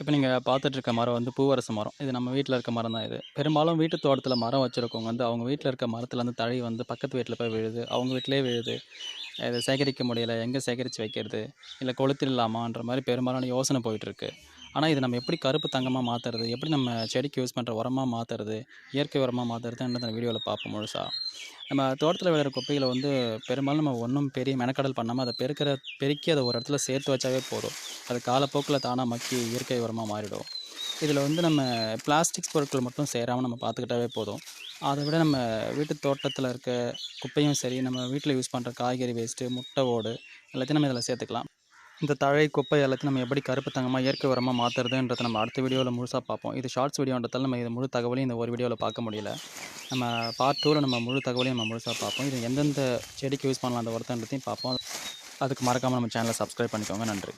இப்போ நீங்கள் பார்த்துட்டு இருக்க மரம் வந்து பூவரசு மரம். இது நம்ம வீட்டில் இருக்க மரம் தான் இது. பெரும்பாலும் வீட்டு தோட்டத்தில் மரம் வச்சுருக்கவங்க வந்து அவங்க வீட்டில் இருக்க மரத்தில் வந்து தழை வந்து பக்கத்து வீட்டில் போய் விழுது. அவங்க வீட்டிலே விழுது. இதை சேகரிக்க முடியல. எங்கே சேகரித்து வைக்கிறது? இல்லை கொளுத்திடலாமான்ற மாதிரி பெரும்பாலான யோசனை போயிட்டுருக்கு ஆனால் இது நம்ம எப்படி கருப்பு தங்கமாக மாற்றுறது எப்படி நம்ம செடிக்கு யூஸ் பண்ணுற உரமாக மாற்றுறது இயற்கை உரமாக மாற்றுறதுன்றது அந்த வீடியோவில் பார்ப்போம் முழுசாக நம்ம தோட்டத்தில் விளையிற குப்பைகளை வந்து பெரும்பாலும் நம்ம ஒன்றும் பெரிய மெனக்கடல் பண்ணாமல் அதை பெருக்கிற பெருக்கி அதை ஒரு இடத்துல சேர்த்து வச்சாவே போதும். அது காலப்போக்கில் தானாக மக்கி இயற்கை உரமாக மாறிடும். இதில் வந்து நம்ம பிளாஸ்டிக்ஸ் பொருட்கள் மட்டும் சேராமல் நம்ம பார்த்துக்கிட்டாவே போதும். அதை விட நம்ம வீட்டு தோட்டத்தில் இருக்க குப்பையும் சரி நம்ம வீட்டில் யூஸ் பண்ணுற காய்கறி வேஸ்ட்டு முட்டை ஓடு எல்லாத்தையும் நம்ம இதில் சேர்த்துக்கலாம். இந்த தழை குப்பை எல்லாத்தையும் நம்ம எப்படி கருப்பு தங்கமாக இயற்கை உரமாக மாற்றுறதுன்றதை நம்ம அடுத்த வீடியோவில் முழுசாக பார்ப்போம். இது ஷார்ட்ஸ் வீடியோன்றதால நம்ம இது முழு தகவலையும் இந்த ஒரு வீடியோவில் பார்க்க முடியல. நம்ம பார்ட் டூவில் நம்ம முழு தகவலையும் நம்ம முழுசாக பார்ப்போம். இது எந்தெந்த செடிக்கு யூஸ் பண்ணலாம் அந்த உரத்தன்றதையும் பார்ப்போம். அதுக்கு மறக்காமல் நம்ம சேனலை சப்ஸ்கிரைப் பண்ணிக்கோங்க. நன்றி.